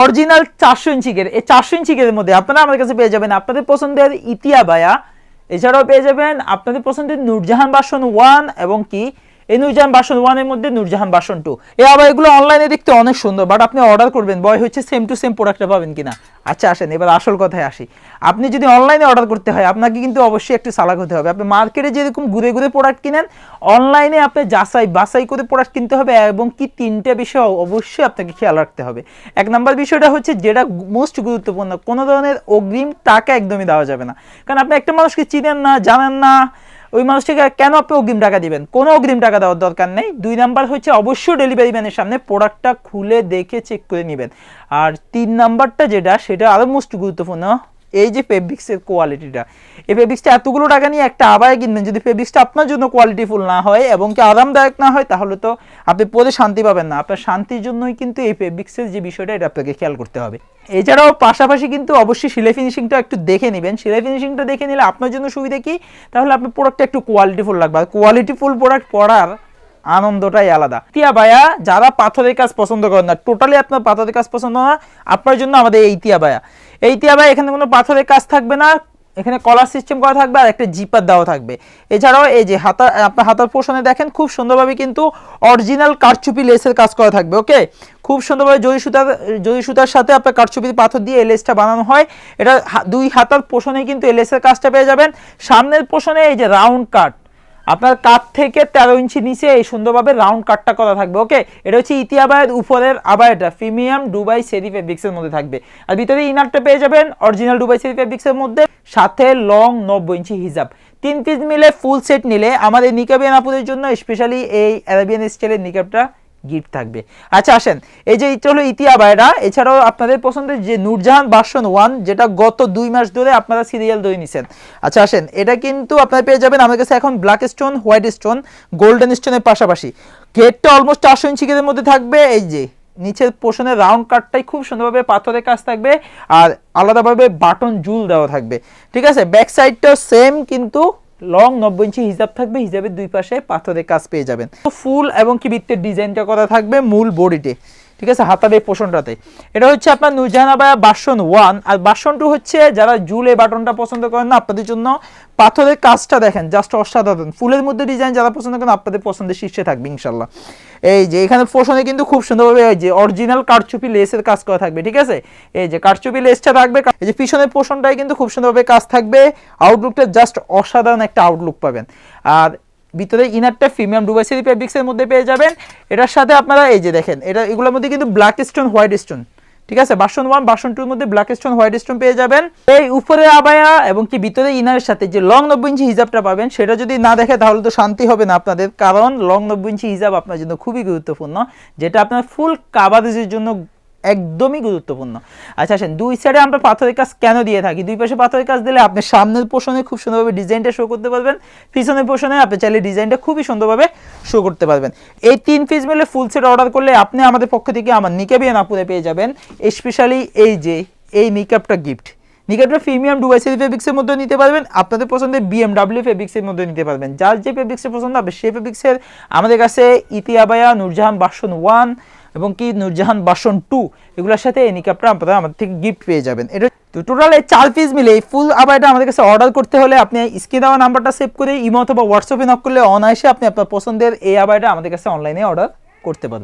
Original চারশো ইঞ্চি গের এই চারশো ইঞ্চি মধ্যে আপনারা আমার কাছে পেয়ে যাবেন আপনাদের পছন্দের ইতিয়া বায়া এছাড়াও পেয়ে যাবেন আপনাদের পছন্দের নুরজাহান বাসন ওয়ান এবং কি এই নূরজাহান বাসন ওয়ানের মধ্যে নূরজাহান বাসন টু এই আবার এগুলো অনলাইনে দেখতে অনেক সুন্দর বাট আপনি অর্ডার করবেন। বয় হচ্ছে সেম টু সেম প্রোডাক্টটা পাবেন কিনা। আচ্ছা আসেন, এবার আসল কথায় আসি। আপনি যদি অনলাইনে অর্ডার করতে হয়, আপনাকে কিন্তু অবশ্যই একটু সালাক হতে হবে। আপনি মার্কেটে যেরকম ঘুরে ঘুরে প্রোডাক্ট কিনেন অনলাইনে আপনি যাচাই বাছাই করে প্রোডাক্ট কিনতে হবে, এবং কি তিনটে বিষয় অবশ্যই আপনাকে খেয়াল রাখতে হবে। এক নাম্বার বিষয়টা হচ্ছে যেটা মোস্ট গুরুত্বপূর্ণ, কোনো ধরনের অগ্রিম টাকা একদমই দেওয়া যাবে না। কারণ আপনি একটা মানুষকে চিনেন না, জানেন না ওই মানুষটাকে কেন আপনি অগ্রিম টাকা দিবেন? কোনো অগ্রিম টাকা দেওয়ার দরকার নেই। দুই নাম্বার হচ্ছে অবশ্যই ডেলিভারি ম্যানের সামনে প্রোডাক্টটা খুলে দেখে চেক করে নেবেন। আর তিন নাম্বারটা যেটা, সেটা আরও মোস্ট গুরুত্বপূর্ণ এই যে ফেব্রিক্সের কোয়ালিটিটা এই ফেব্রিক্সটা এতগুলো টাকা নিয়ে একটা আবায় কিনবেন, যদি ফেব্রিক্সটা আপনার জন্য কোয়ালিটিফুল না হয় এবং কি আরামদায়ক না হয়, তাহলে তো আপনি পরে শান্তি পাবেন না। আপনার শান্তির জন্যই কিন্তু এই ফেব্রিক্সের যে বিষয়টা, এটা আপনাকে খেয়াল করতে হবে। এছাড়াও পাশাপাশি কিন্তু অবশ্যই সিলাই ফিনিশিংটা একটু দেখে নেবেন। সিলাই ফিনিশিংটা দেখে নিলে আপনার জন্য সুবিধা কি? তাহলে আপনার প্রোডাক্টটা একটু কোয়ালিটিফুল লাগবে। আর কোয়ালিটিফুল প্রোডাক্ট পড়ার আনন্দটাই আলাদা। তিয়া বায়া যারা পাথরের কাজ পছন্দ করেন না টোটালি আপনার পাথরের কাজ পছন্দ না, আপনার জন্য আমাদের এই তিয়া বায়া এই তিয়া বায়া এখানে কোনো পাথরের কাজ থাকবে না, এখানে কলার সিস্টেম করা থাকবে আর একটা জিপার দেওয়া থাকবে। এছাড়াও এই যে হাতা, আপনার হাতার পোষণে দেখেন, খুব সুন্দরভাবে কিন্তু অরিজিনাল কারচুপি লেসের কাজ করা থাকবে ওকে খুব সুন্দরভাবে জরি সুতার জরি সুতার সাথে আপনার কারচুপির পাথর দিয়ে এই লেসটা বানানো হয়। এটা দুই হাতার পোষণে কিন্তু এই লেসের কাজটা পেয়ে যাবেন। সামনের পোষণে এই যে রাউন্ড কাট আপনার কাঠ থেকে তেরো ইঞ্চি নিচে এই সুন্দরভাবে রাউন্ড কাটটা করা থাকবে ওকে এটা হচ্ছে ইতি আবায়ত উপরের আবায়টা প্রিমিয়াম ডুবাই সেরি ফেব্রিক্সের মধ্যে থাকবে। আর ভিতরে ইনারটা পেয়ে যাবেন অরিজিনাল ডুবাই সেরি ফেব্রিক্সের মধ্যে, সাথে লং নব্বই ইঞ্চি হিজাব। তিন পিস মিলে ফুল সেট নিলে আমাদের নিকাবিয়ান আপুদের জন্য স্পেশালি এই অ্যারাবিয়ান স্টাইলের নিকাবটা গিফট থাকবে। আচ্ছা আসেন। এই যে এটা হলো ইতিয়া বায়রা এছাড়াও আপনাদের পছন্দের যে নূরজাহান বাসন ওয়ান যেটা গত দুই মাস ধরে আপনারা সিরিয়াল ধরে নিছেন। আচ্ছা আসেন। এটা কিন্তু আপনারা পেয়ে যাবেন আমার কাছে এখন black stone white stone golden স্টোনের পাশাপাশি। গেটটা অলমোস্ট চারশো ইঞ্চি গেটের মধ্যে থাকবে। এই যে, নিচের পোষণের রাউন্ড কাটটাই খুব সুন্দরভাবে পাথরের কাজ থাকবে আর আলাদাভাবে বাটন জুল দেওয়া থাকবে। ঠিক আছে? ব্যাক সাইডটাও সেম কিন্তু লং নব্বই ইঞ্চি হিজাব থাকবে, হিজাবের দুই পাশে পাথরের কাজ পেয়ে যাবেন। তো ফুল এবং কি বৃত্তের ডিজাইনটা করা থাকবে মূল বডিতে। ঠিক আছে, হাতার এই পোষণটাতে। এটা হচ্ছে আপনার নুরজাহানাবায়া বাসন ওয়ান আর বাসন টু হচ্ছে যারা জুলে বাটনটা পছন্দ করেন না, আপনাদের জন্য পাথরের কাজটা দেখেন জাস্ট অসাধারণ। ফুলের মধ্যে ডিজাইন যারা পছন্দ করেন, আপনাদের পছন্দের শীর্ষে থাকবে ইনশাল্লাহ এই যে, এখানে পোষণে কিন্তু খুব সুন্দরভাবে এই যে অরিজিনাল কারচুপি লেসের কাজ করা থাকবে, ঠিক আছে? এই যে কারচুপি লেসটা থাকবে, এই যে পিছনের পোষণটাই কিন্তু খুব সুন্দরভাবে কাজ থাকবে। আউটলুকটা জাস্ট অসাধারণ একটা আউটলুক পাবেন। আর ভিতরে ইনারটা প্রিমিয়াম ডুবাইসেরি ফেব্রিক্সের মধ্যে পেয়ে যাবেন। এটার সাথে আপনারা এই যে দেখেন, এটা এগুলোর মধ্যে কিন্তু ব্ল্যাক স্টোন হোয়াইট স্টোন ঠিক আছে? বাসন ওয়ান বাসন টুর মধ্যে ব্ল্যাক স্টোন হোয়াইট স্টোন পেয়ে যাবেন। এই উপরে আবায়া এবং কি ভিতরে ইনারের সাথে যে লং নব্বই ইঞ্চি হিজাবটা পাবেন, সেটা যদি না দেখে তাহলে তো শান্তি হবে না আপনাদের। কারণ লং নব্বই ইঞ্চি হিজাব আপনার জন্য খুবই গুরুত্বপূর্ণ, যেটা আপনার ফুল কাবাদেজের জন্য একদমই গুরুত্বপূর্ণ। আচ্ছা আসেন, দুই সাইডে আমরা পাথরের কাজ কেন দিয়ে থাকি? দুই পাশে পাথরের কাজ দিলে আপনি সামনের পোষণে খুব সুন্দরভাবে ডিজাইনটা শো করতে পারবেন। পিছনের পোষণে আপনি চাইলে ডিজাইনটা খুবই সুন্দরভাবে শো করতে পারবেন। এই তিন পিস মিলে ফুল সেট অর্ডার করলে আপনি আমাদের পক্ষ থেকে আমার নিকাবিয়ান আপুরে পেয়ে যাবেন স্পেশালি এই যে, এই নিকাপটা গিফট নিকাপটা প্রিমিয়াম ডুবাইসের ফেব্রিক্সের মধ্যে নিতে পারবেন, আপনাদের পছন্দের বিএমডাব্লিউ ফেব্রিক্সের মধ্যে নিতে পারবেন। যার যে ফেব্রিক্সের পছন্দ হবে, সেই ফেব্রিক্সের আমাদের কাছে ইতিয়াবায়া নূরজাহান, বাসন ওয়ান এবং কি নুরজাহান বাসন টু, এগুলোর সাথে এই নিকাপটা আপনারা আমাদের থেকে গিফট পেয়ে যাবেন। এটা তো টোটাল এই চার পিস মিলে, এই ফুল আবারটা আমাদের কাছে অর্ডার করতে হলে আপনি স্ক্রিনে দেওয়া নাম্বারটা সেভ করে ইমো অথবা হোয়াটসঅ্যাপে নক করলে অনায়াসে আপনি আপনার পছন্দের এই আবাইটা আমাদের কাছে অনলাইনে অর্ডার করতে পারবেন।